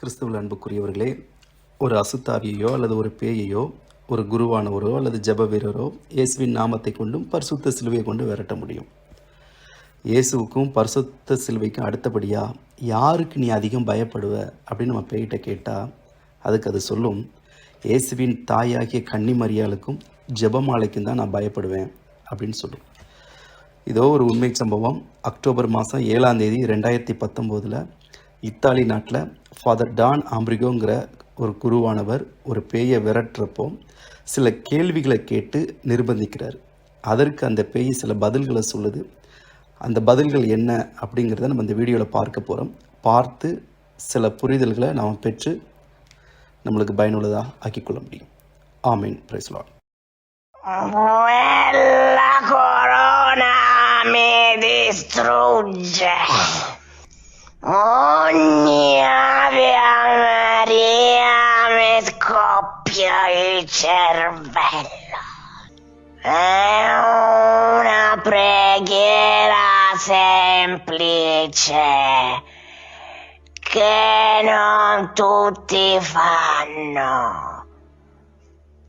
கிறிஸ்துவில் அன்புக்குரியவர்களே ஒரு அசுத்தாவியையோ அல்லது ஒரு பேயையோ ஒரு குருவானவரோ அல்லது ஜெப வீரரோ இயேசுவின் நாமத்தை கொண்டும் பரிசுத்த சிலுவையை கொண்டு விரட்ட முடியும். இயேசுவுக்கும் பரிசுத்த சிலுவைக்கும் அடுத்தபடியாக யாருக்கு நீ அதிகம் பயப்படுவ? அப்படின்னு நம்ம பேய்கிட்ட கேட்டால் அதுக்கு அது சொல்லும் இயேசுவின் தாயாகிய கன்னிமரியாளுக்கும் ஜபமாலைக்கும் தான் நான் பயப்படுவேன். அப்படின்னு சொல்லும். இதோ ஒரு உண்மை சம்பவம். அக்டோபர் மாதம் ஏழாம் தேதி ரெண்டாயிரத்தி பத்தொம்போதில் இத்தாலி நாட்டில் ஃபாதர் டான் ஆம்பிரிகோங்கிற ஒரு குருவானவர் ஒரு பேயை விரட்டுறப்போ சில கேள்விகளை கேட்டு நிர்பந்திக்கிறார். அதற்கு அந்த பேய் சில பதில்களை சொல்லுது. அந்த பதில்கள் என்ன அப்படிங்கிறத நம்ம இந்த வீடியோவில் பார்க்க போகிறோம் பார்த்து சில புரிதல்களை நாம் பெற்று நம்மளுக்கு பயனுள்ளதாக ஆக்கிக்கொள்ள முடியும். ஆமீன். பிரைஸ்லாட் Quella corona mi distrugge. Ogni ave Maria mi scoppia il cervello. È una preghiera semplice che non tutti fanno.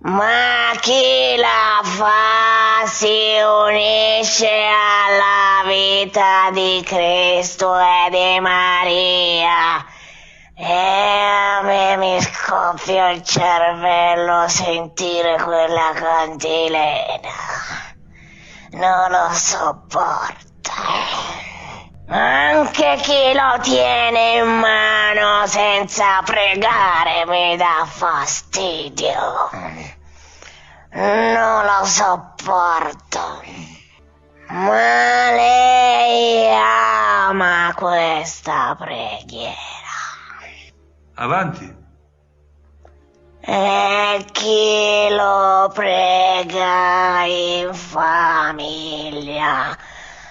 Ma chi la fa si unisce alla vita di Cristo e di Maria. E a me mi scoppia il cervello sentire quella cantilena. Non lo sopporto. Anche chi lo tiene in mano senza pregare mi dà fastidio. Non lo sopporto. Ma lei ama questa preghiera. Avanti. E chi lo prega in famiglia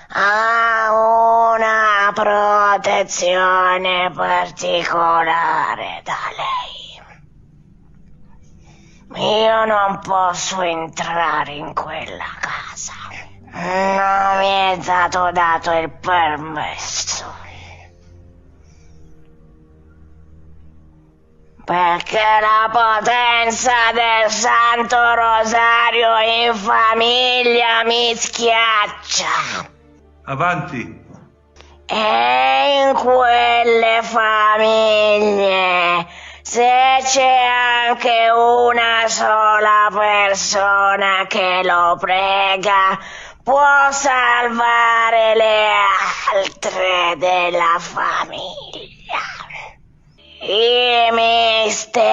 ha una protezione particolare da lei. Io non posso entrare in quella casa. Non mi è stato dato il permesso. Perché la potenza del Santo Rosario in famiglia mi schiaccia. Avanti. E in quelle famiglie, se c'è anche una sola persona che lo prega, può salvare le altre della famiglia. I misteri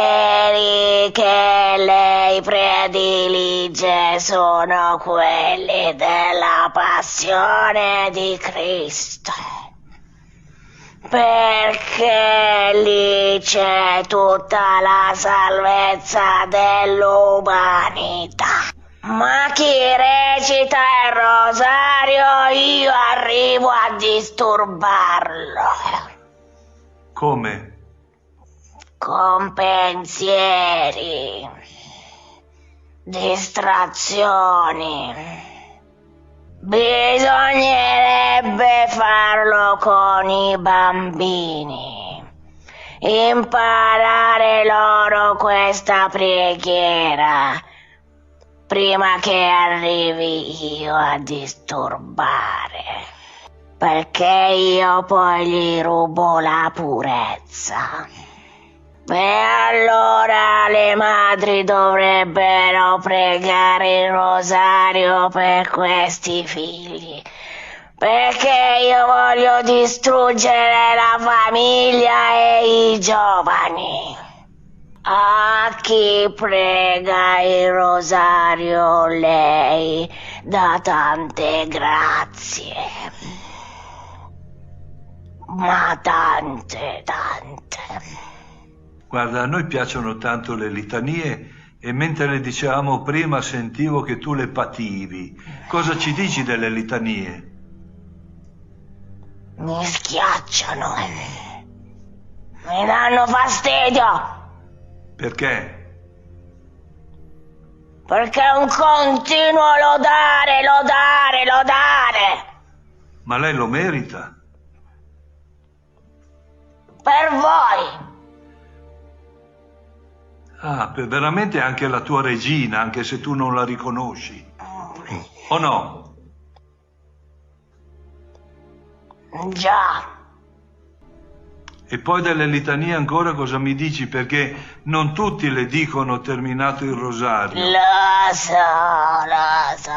che lei predilige sono quelli della passione di Cristo. Perché lì c'è tutta la salvezza dell'umanità. Ma chi recita il rosario io arrivo a disturbarlo. Come? con pensieri, distrazioni. Bisognerebbe farlo con i bambini, imparare loro questa preghiera prima che arrivi io a disturbare, perché io poi gli rubo la purezza. E allora le madri dovrebbero pregare il rosario per questi figli. Perché io voglio distruggere la famiglia e i giovani. A chi prega il rosario lei dà tante grazie. Ma tante, tante. Guarda, a noi piacciono tanto le litanie e mentre le dicevamo prima sentivo che tu le pativi. Cosa ci dici delle litanie? Mi schiacciano. Mi danno fastidio. Perché? Perché è un continuo lodare, lodare, lodare. Ma lei lo merita. Per voi. Ah, per- veramente anche la tua regina, anche se tu non la riconosci. O no? Già, E poi delle litanie ancora cosa mi dici? Perché non tutti le dicono terminato il rosario. lo so, lo so.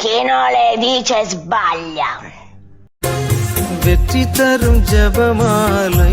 Chi non le dice sbaglia. வெற்றி தரும் ஜபமாலை